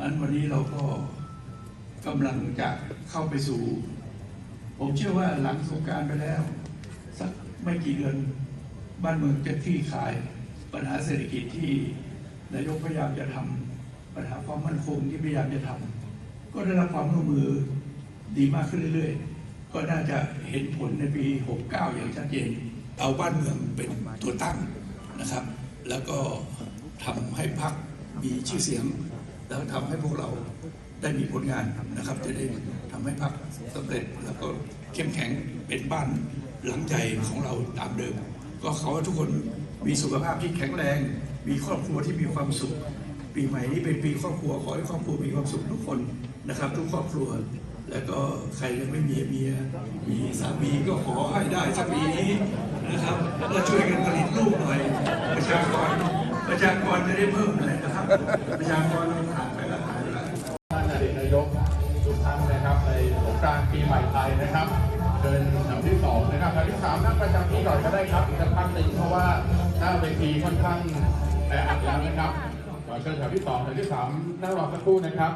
นั้นวันนี้เราก็กำลังจะเข้าไปสู่ ผมเชื่อว่าหลังสงการไปแล้ว สักไม่กี่เดือนบ้านเมืองจะคลี่คลายปัญหาเศรษฐกิจที่นายกพยายามจะทำปัญหาความมั่นคงที่พยายามจะทำก็ได้รับความร่วมมือดีมากขึ้นเรื่อยๆ ก็น่าจะเห็นผลในปี 69 อย่างชัดเจน เอาบ้านเมืองเป็นตัวตั้งนะครับ แล้วก็ทำให้พรรคมีชื่อเสียง แล้วทำให้พวกเราได้มีผลงานนะครับ จะได้ทำให้พรรคสำเร็จแล้วก็เข้มแข็งเป็นบ้านหลังใจของเราตามเดิม ก็ขอให้ทุกคนมีสุขภาพที่แข็งแรง มีครอบครัวที่มีความสุข ปีใหม่นี้เป็นปีครอบครัวขอให้ครอบครัวมีความสุขทุกคนนะครับ ทุกครอบครัว แล้วก็ใครยังไม่มีเมียมีสามีก็ขอให้ได้สักปีนี้นะครับแล้วช่วยกันผลิตลูกหน่อยประชากร ไม่ได้เพิ่มเลยนะครับประชากรเราขาดไปแล้วขาดไปแล้วท่านอดีตนายกทุกท่านนะครับในสงกรานต์ปีใหม่ไทยนะครับเดินแถวที่สองนะครับแถวที่สามนั่งประจำที่ก่อนก็ได้ครับอีกสักพักหนึ่งเพราะว่าหน้าเวทีค่อนข้างแออัดแล้วนะครับขอเชิญแถวที่สองแถวที่สามนั่งรอสักครู่นะครับ